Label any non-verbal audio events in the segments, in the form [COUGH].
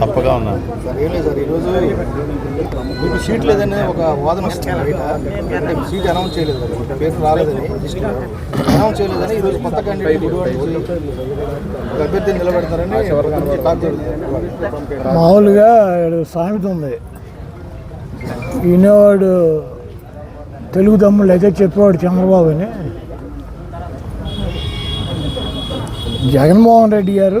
తప్పగా ఉన్నాను. సార్ ఏం లేదు సార్ ఈరోజు మీకు సీట్ లేదని ఒక వాదన వస్తుంది. బయట అంటే సీట్ అనౌన్స్ చేయలేదు కదా మీకు పేరు రాలేదని లిస్టులో అనౌన్స్ చేయలేదని ఈరోజు కొత్త క్యాండిడేట్ ఒక అభ్యర్థిని నిలబెడతారని కొంచెం టాక్ జరుగుతుంది మామూలుగా సామెత ఉంది. వినేవాడు తెలుగు తమ్ముళ్ళు అయితే చెప్పేవాడు చంద్రబాబు అని జగన్మోహన్ రెడ్డి గారు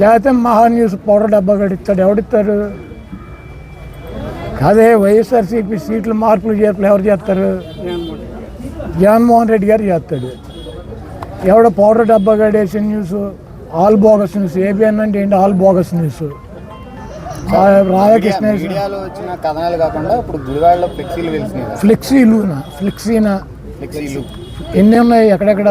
లేకపోతే మహా న్యూస్ పౌడర్ డబ్బా గడిస్తాడు ఎవడిస్తారు? కాదే వైఎస్ఆర్సీపీ సీట్లు మార్పులు చేర్పులు ఎవరు చేస్తారు? జగన్మోహన్ రెడ్డి గారు చేస్తాడు. ఎవడ పౌడర్ డబ్బా గడేసిన news? All bogus news. ABN అంటే ఏంటి? All bogus news. రాధాకృష్ణ మీడియాలో వచ్చిన కథనాలు కాకుండా ఇప్పుడు గుడివాడలో ఫ్లెక్సీలు ఫ్లెక్సీనా? ఎన్ని ఉన్నాయి? ఎక్కడెక్కడ?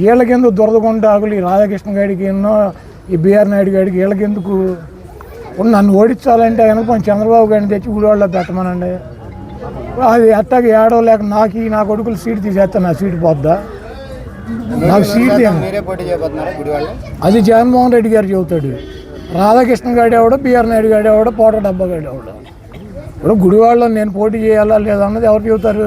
వీళ్ళకెందుకు దురదగుండాకులు ఈ రాధాకృష్ణ గారికి ఎన్నో ఈ బిఆర్ నాయుడు గారికి వీళ్ళకెందుకు నన్ను ఓడించాలంటే కనుక కొంచెం చంద్రబాబు గారిని తెచ్చి గుడివాడలో పెట్టమనండి. అది అట్టాకి ఏడవ లేక నాకు ఈ నా కొడుకులు సీట్ తీసేస్తా నా సీట్ పోద్దా? నాకు సీట్ అది జగన్మోహన్ రెడ్డి గారు చెబుతాడు. రాధాకృష్ణ గారు ఎవడో బిఆర్ నాయుడు గారు ఎవడో పోట డబ్బా గారు ఎవడో. ఇప్పుడు గుడివాడలో నేను పోటీ చేయాలా లేదా అన్నది ఎవరు చెబుతారు?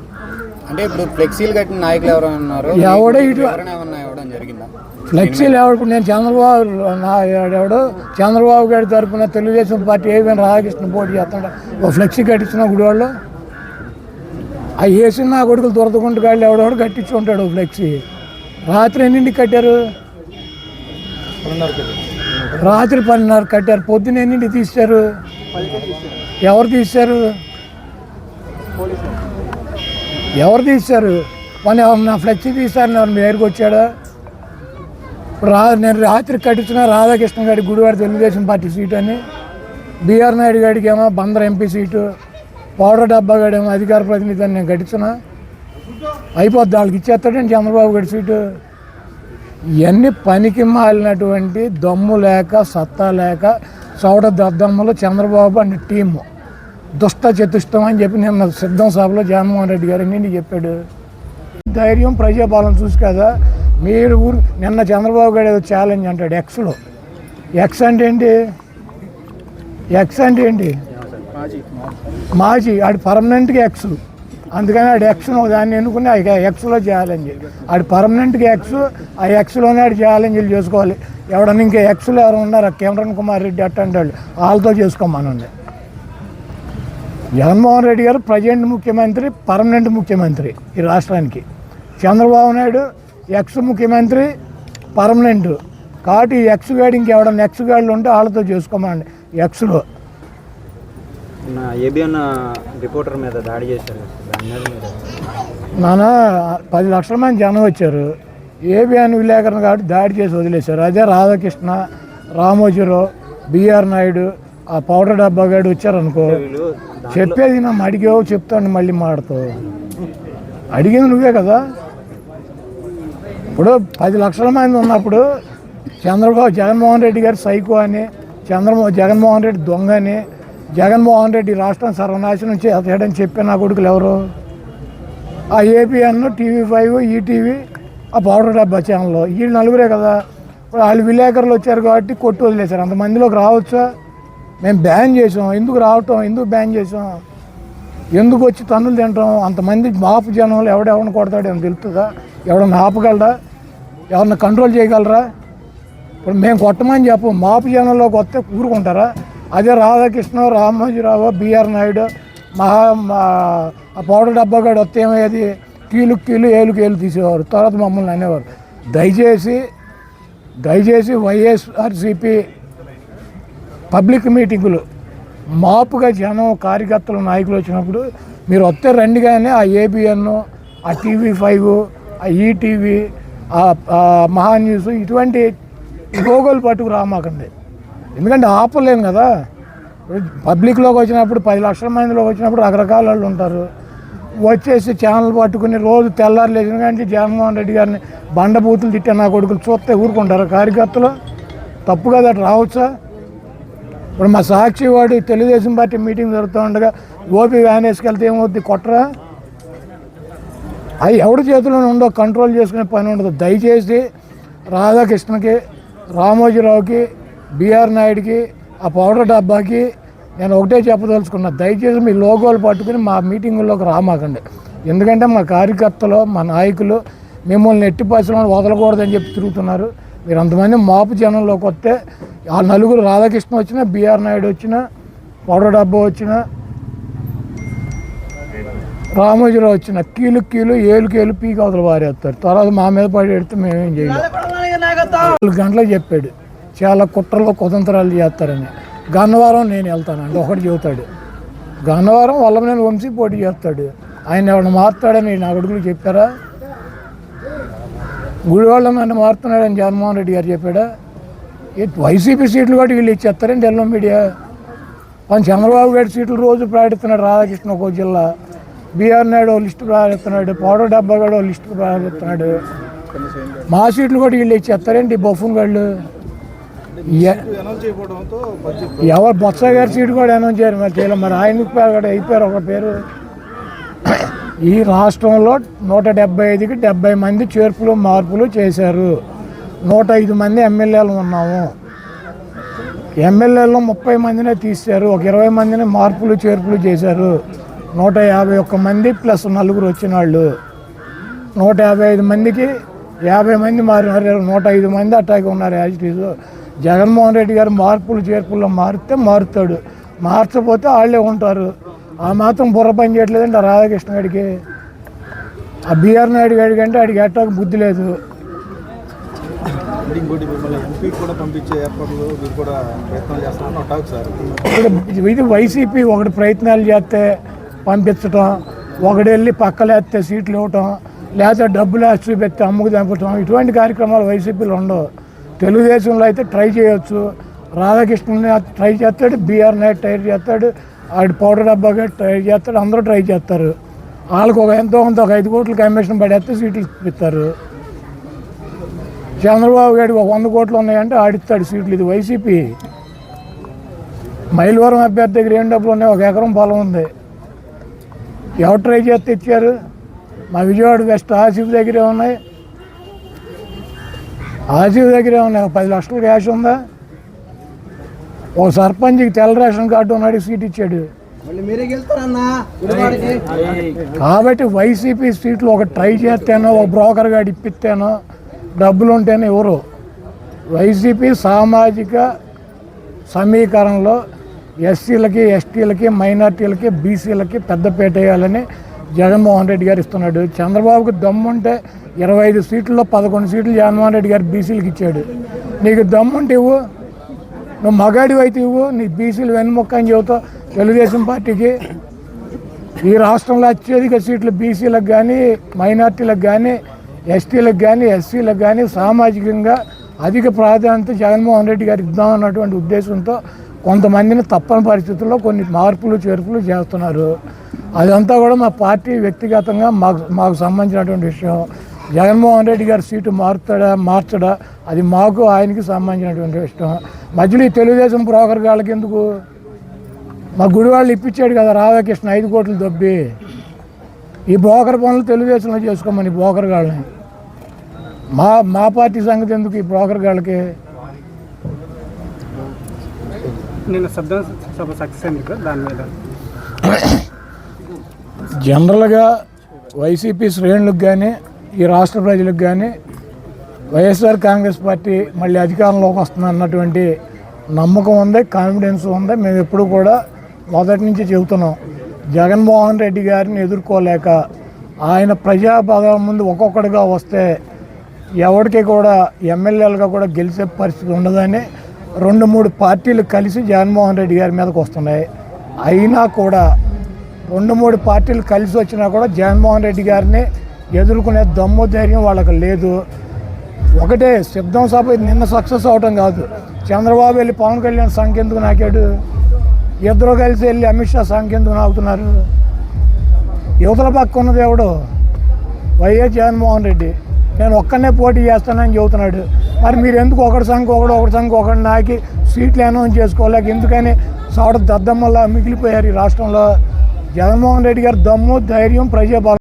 అంటే ఇప్పుడు ఫ్లెక్సీలు కట్టిన నాయకులు ఎవరైనా ఉన్నారు? ఎవడో ఇటు- ఇవ్వడం జరిగిందా? ఫ్లెక్సీలు ఎవడు? నేను చంద్రబాబు నా ఎవడు? చంద్రబాబు గారి తరపున తెలుగుదేశం పార్టీ ఏమైనా రాధాకృష్ణ పోటీ చేస్తాడు ఓ ఫ్లెక్సీ కట్టించిన గుడివాళ్ళు ఆ వేసిన నా కొడుకులు దొరదకుంటు గాళ్ళు ఎవడెవడు కట్టించుకుంటాడు ఓ ఫ్లెక్సీ రాత్రి ఎన్నింటికి కట్టారు? రాత్రి పన్నెండున్నర కట్టారు. పొద్దున్న ఎన్నింటికి తీశారు? ఎవరు తీశారు? ఎవరు తీశారు? మన ఎవరు నా ఫ్లెక్సీ తీశారు ఎవరు మీ వచ్చాడా? ఇప్పుడు రా నేను రాత్రి కట్టించిన రాధాకృష్ణ గారి గుడివాడ తెలుగుదేశం పార్టీ సీట్ అని. బీఆర్ నాయుడు గారికి ఏమో బందర్ ఎంపీ సీటు. పౌడర్ డబ్బా గాడేమో అధికార ప్రతినిధి అని నేను కట్టించిన అయిపోద్ది వాళ్ళకి ఇచ్చేస్తాడండి చంద్రబాబు గారి సీటు? ఇవన్నీ పనికి మాలినటువంటి దమ్ము లేక సత్తా లేక చౌడ దద్దమ్మలు చంద్రబాబు అండ్ టీము. దుష్ట చతుష్టం అని చెప్పి నిన్న సిద్ధం సభలో జగన్మోహన్ రెడ్డి గారు నిన్ను చెప్పాడు. ధైర్యం ప్రజాపాలన చూసి కదా మీరు ఊరు నిన్న చంద్రబాబు గారు ఏదో ఛాలెంజ్ అంటాడు ఎక్స్లో ఎక్స్ అంటే ఏంటి? ఎక్స్ అంటే ఏంటి? మాజీ. ఆడు పర్మనెంట్గా ఎక్స్ అందుకని ఆడు ఎక్స్ దాన్ని ఎన్నుకుని ఆ ఎక్స్లో ఛాలెంజ్ ఆడు పర్మనెంట్గా ఎక్స్ ఆ ఎక్స్లోనే ఆడు ఛాలెంజ్లు చేసుకోవాలి. ఎవడన్నా ఇంకా ఎక్స్లో ఎవరు ఉన్నారు? ఆ కుమార్ రెడ్డి అట్టంటే వాళ్ళు వాళ్ళతో చేసుకోమనండి. జగన్మోహన్ రెడ్డి గారు ప్రజెంట్ ముఖ్యమంత్రి పర్మనెంట్ ముఖ్యమంత్రి ఈ రాష్ట్రానికి. చంద్రబాబు నాయుడు ఎక్స్ ముఖ్యమంత్రి పర్మనెంట్. కాబట్టి ఈ ఎక్స్ గాడి ఇంకెవడన్నా ఎక్స్ గాడిలు ఉంటే వాళ్ళతో చేసుకోమండి ఎక్స్లో. ఏబిఎన్ రిపోర్టర్ మీద దాడి చేశారు. నాన్న పది లక్షల మంది జనం వచ్చారు. ఏబిఎన్ విలేకరణ కాబట్టి దాడి చేసి వదిలేశారు. అదే రాధాకృష్ణ రామోజీరావు బిఆర్ నాయుడు ఆ పౌడర్ డబ్బా గాడు వచ్చారనుకో వీళ్ళు చెప్పేది నా అడిగావు చెప్తాను మళ్ళీ మాడతావు. అడిగింది నువ్వే కదా. ఇప్పుడు పది లక్షల మంది ఉన్నప్పుడు చంద్రబాబు జగన్మోహన్ రెడ్డి గారు సైకో అని చంద్రమో జగన్మోహన్ రెడ్డి దొంగ అని జగన్మోహన్ రెడ్డి రాష్ట్రం సర్వనాశనం చేయడని చెప్పే నా కొడుకులు ఎవరు? ఆ ఏపీఎన్ టీవీ ఫైవ్ ఈటీవీ ఆ పౌడర్ డబ్బా ఛానల్ ఈ నలుగురే కదా. ఇప్పుడు వాళ్ళు విలేకరులు వచ్చారు కాబట్టి కొట్టు వదిలేశారు. అంతమందిలోకి రావచ్చా? మేము బ్యాన్ చేసాం ఎందుకు రావటం ఎందుకు బ్యాన్ చేసాం ఎందుకు వచ్చి తన్నులు తింటాం అంతమంది మాపు జనంలో ఎవడెవరిని కొడతాడు అని తెలుస్తుందా? ఎవడన్నా ఆపగలరా? ఎవరిని కంట్రోల్ చేయగలరా? ఇప్పుడు మేము కొట్టమని చెప్పు మాపు జనంలోకి వస్తే ఊరుకుంటారా? అదే రాధాకృష్ణ రామోజీరావు బిఆర్ నాయుడు మహా మా ఆ పౌడర్ డబ్బాగాడు వస్తే ఏమయ్యేది? కీలు కీలు ఏలు కీలు తీసేవారు. తర్వాత మమ్మల్ని అనేవారు. దయచేసి దయచేసి వైఎస్ఆర్సిపి పబ్లిక్ మీటింగులు. మాపుగా జనం కార్యకర్తలు నాయకులు వచ్చినప్పుడు మీరు వస్తే రండి కానీ ఆ ఏబిఎన్ ఆ టీవీ ఫైవ్ ఆ ఈటీవీ మహా న్యూస్ ఇటువంటి గోగోలు పట్టుకు రామాకండి ఎందుకంటే ఆపలేము కదా. పబ్లిక్లోకి వచ్చినప్పుడు పది లక్షల మందిలోకి వచ్చినప్పుడు రకరకాల వాళ్ళు ఉంటారు. వచ్చేసి ఛానల్ పట్టుకుని రోజు తెల్లారు లేచిన కానీ జగన్మోహన్ రెడ్డి గారిని బండబూతులు తిట్టే నా కొడుకులు చూస్తే ఊరుకుంటారు? కార్యకర్తలు తప్పు కదా అటు రావచ్చా? ఇప్పుడు మా సాక్షి వాడు తెలుగుదేశం పార్టీ మీటింగ్ జరుగుతూ ఉండగా గోపి వ్యాన్ వేసుకెళ్తే ఏమవుద్ది? కొట్టరా? అవి ఎవరి చేతిలో ఉండో కంట్రోల్ చేసుకునే పని ఉండదు. దయచేసి రాధాకృష్ణకి రామోజీరావుకి బీఆర్ నాయుడికి ఆ పౌడర్ డబ్బాకి నేను ఒకటే చెప్పదలుచుకున్నా. దయచేసి మీ లోగోలు పట్టుకుని మా మీటింగుల్లోకి రామాకండి. ఎందుకంటే మా కార్యకర్తలు మా నాయకులు మిమ్మల్ని ఎట్టి పరిశ్రమలు వదలకూడదని చెప్పి తిరుగుతున్నారు. మీరు అంతమంది మాపు జనంలోకి వస్తే ఆ నలుగురు రాధాకృష్ణ వచ్చినా బీఆర్ నాయుడు వచ్చినా పౌడర్ డబ్బా వచ్చినా రామోజీరావు వచ్చిన కీలు కీలు ఏలు కీలు పీక అవతల వారేస్తారు. తర్వాత మా మీద పడి ఎడితే మేమేం చేయాలి. నాలుగు గంటలకు చెప్పాడు చాలా కుట్రలో కుతంత్రాలు చేస్తారని. గన్నవరం నేను వెళ్తాను ఒకటి చెబుతాడు. గన్నవరం నేను వంశీ పోటీ చేస్తాడు. ఆయన ఎవరిని మారుతాడని నా కొడుకులు చెప్పారా? గుడివాళ్ళ నన్ను మారుతున్నాడని జగన్మోహన్ రెడ్డి గారు చెప్పాడా? ఈ వైసీపీ సీట్లు కూడా వీళ్ళు ఇచ్చేస్తారండి ఎల్లో మీడియా. మన చంద్రబాబు గారి సీట్లు రోజు ప్రకటిస్తున్నాడు రాధాకృష్ణ ఒక జిల్లా. బీఆర్ నాయుడు లిస్టు ప్రకటిస్తున్నాడు పౌడర్ డబ్బా గడు లిస్టు ప్రకటిస్తున్నాడు. మా సీట్లు కూడా వీళ్ళు ఇచ్చేస్తారండి బొఫున్ గాళ్ళు? ఎవరు బొత్స గారి సీటు కూడా అనౌన్స్ చేయరు. మరి చేయలేదు మరి ఆయనకు కూడా అయిపోయారు ఒక పేరు. ఈ రాష్ట్రంలో నూట డెబ్బై ఐదుకి డెబ్బై మంది చేర్పులు మార్పులు చేశారు. నూట ఐదు మంది ఎమ్మెల్యేలు ఉన్నాము. ఎమ్మెల్యేలో ముప్పై మందినే తీశారు. ఒక ఇరవై మందిని మార్పులు చేర్పులు చేశారు. నూట యాభై ఒక్క మంది ప్లస్ నలుగురు వచ్చిన వాళ్ళు నూట యాభై ఐదు మందికి యాభై మంది మారినారు. నూట ఐదు మంది అట్టాగే ఉన్నారు యాజిటీస్ జగన్మోహన్ రెడ్డి గారు మార్పులు చేర్పుల్లో మారితే మారుతాడు. మార్చపోతే వాళ్ళే ఉంటారు. ఆ మాత్రం బుర్ర పని చేయట్లేదండి ఆ రాధాకృష్ణ గారికి ఆ బిఆర్ నాయుడు గారికి అంటే ఆడికి ఎట్టాక బుద్ధి లేదు. ఇది వైసీపీ ఒకటి ప్రయత్నాలు చేస్తే పంపించటం ఒకటి వెళ్ళి పక్కలేస్తే సీట్లు ఇవ్వటం లేకపోతే డబ్బులు వేసి చూపెట్టి అమ్ముకు చంపటం ఇటువంటి కార్యక్రమాలు వైసీపీలో ఉండవు. తెలుగుదేశంలో అయితే ట్రై చేయొచ్చు. రాధాకృష్ణని ట్రై చేస్తాడు బీఆర్ నాయుడు ట్రై చేస్తాడు ఆడి పౌడర్ డబ్బాగా ట్రై చేస్తాడు అందరూ ట్రై చేస్తారు. వాళ్ళకి ఒక ఎంతో కొంత ఒక ఐదు కోట్లు కమిషన్ పడేస్తే సీట్లు ఇస్తారు చంద్రబాబు గారికి ఒక వంద కోట్లు ఉన్నాయంటే ఆడిస్తాడు సీట్లు. ఇది వైసీపీ. మైలవరం అభ్యర్థి దగ్గర ఏం డబ్బులు ఉన్నాయి? ఒక ఎకరం పొలం ఉంది. ఎవరు ట్రై చేస్తే ఇచ్చారు? మా విజయవాడ వెస్ట్ ఆసిఫ్ దగ్గరే ఉన్నాయి. ఆసిఫ్ దగ్గరే ఉన్నాయి. పది లక్షలు క్యాష్ ఉందా? ఒక సర్పంచ్కి తెల్ల రేషన్ కార్డు ఉన్నాడు సీట్ ఇచ్చాడు. కాబట్టి వైసీపీ సీట్లు ఒక ట్రై చేస్తేనో ఒక బ్రోకర్ గాడు ఇప్పిస్తేనో డబ్బులు ఉంటేనే ఎవరు? వైసీపీ సామాజిక సమీకరణలో ఎస్సీలకి ఎస్టీలకి మైనార్టీలకి బీసీలకి పెద్దపేట వేయాలని జగన్మోహన్ రెడ్డి గారు ఇస్తున్నాడు. చంద్రబాబుకి దమ్ముంటే ఇరవై ఐదు సీట్లలో పదకొండు సీట్లు జగన్మోహన్ రెడ్డి గారు బీసీలకు ఇచ్చాడు. నీకు దమ్ముంటే ఇవ్వు. నువ్వు మగాడి అయితే ఇవ్వు నీ బీసీలు వెన్నుముక్క అని చెబుతావు తెలుగుదేశం పార్టీకి. ఈ రాష్ట్రంలో అత్యధిక సీట్లు బీసీలకు కానీ మైనార్టీలకు కానీ ఎస్టీలకు కానీ ఎస్సీలకు కానీ సామాజికంగా అధిక ప్రాధాన్యత జగన్మోహన్ రెడ్డి గారు ఇద్దామన్నటువంటి ఉద్దేశంతో కొంతమందిని తప్పని పరిస్థితుల్లో కొన్ని మార్పులు చేర్పులు చేస్తున్నారు. అదంతా కూడా మా పార్టీ వ్యక్తిగతంగా మాకు మాకు సంబంధించినటువంటి విషయం. జగన్మోహన్ రెడ్డి గారి సీటు మారుతాడా మార్చడా? అది మాకు ఆయనకి సంబంధించినటువంటి విషయం. మధ్యలో ఈ తెలుగుదేశం బ్రోకర్ గాళ్ళకి ఎందుకు? మా గుడివాళ్ళు ఇప్పించాడు కదా రాధాకృష్ణ ఐదు కోట్లు దొబ్బి. ఈ బ్రోకర్ పనులు తెలుగుదేశంలో చేసుకోమని బ్రోకర్ గాళ్ళని. మా మా పార్టీ సంగతి ఎందుకు ఈ బ్రోకర్ గాళ్ళకి? నిన్న శబ్ద సభ సక్సెస్ ఎందుకు దాని మీద. [COUGHS] జనరల్గా వైసీపీ శ్రేణులకు కానీ ఈ రాష్ట్ర ప్రజలకు కానీ వైఎస్ఆర్ కాంగ్రెస్ పార్టీ మళ్ళీ అధికారంలోకి వస్తుంది అన్నటువంటి నమ్మకం ఉంది కాన్ఫిడెన్స్ ఉంది. మేము ఎప్పుడు కూడా మొదటి నుంచి చెబుతున్నాం జగన్మోహన్ రెడ్డి గారిని ఎదుర్కోలేక ఆయన ప్రజాభాగం ముందు ఒక్కొక్కడిగా వస్తే ఎవరికి కూడా ఎమ్మెల్యేలుగా కూడా గెలిచే పరిస్థితి ఉండదని రెండు మూడు పార్టీలు కలిసి జగన్మోహన్ రెడ్డి గారి మీదకి వస్తున్నాయి. అయినా కూడా రెండు మూడు పార్టీలు కలిసి వచ్చినా కూడా జగన్మోహన్ రెడ్డి గారిని ఎదుర్కొనే దమ్ము ధైర్యం వాళ్ళకి లేదు. ఒకటే సిద్ధం సభ నిన్న సక్సెస్ అవటం కాదు. చంద్రబాబు వెళ్ళి పవన్ కళ్యాణ్ సంఖ్యందుకు నాకాడు? ఇద్దరు కలిసి వెళ్ళి అమిత్ షా సంఖ్యందుకు నాకుతున్నారు? యువతల పక్క ఉన్నది ఎవడు? Y S Jaganmohan Reddy. నేను ఒక్కనే పోటీ చేస్తానని చెబుతున్నాడు. మరి మీరు ఎందుకు ఒకటి సంఖ్య ఒకడు ఒకటి సంఖ్య ఒకటి నాకి సీట్లు అనౌన్స్ చేసుకోలేక ఎందుకని సాడ దద్దమ్మలా మిగిలిపోయారు ఈ రాష్ట్రంలో? జగన్మోహన్ రెడ్డి గారు దమ్ము ధైర్యం ప్రజాబలం.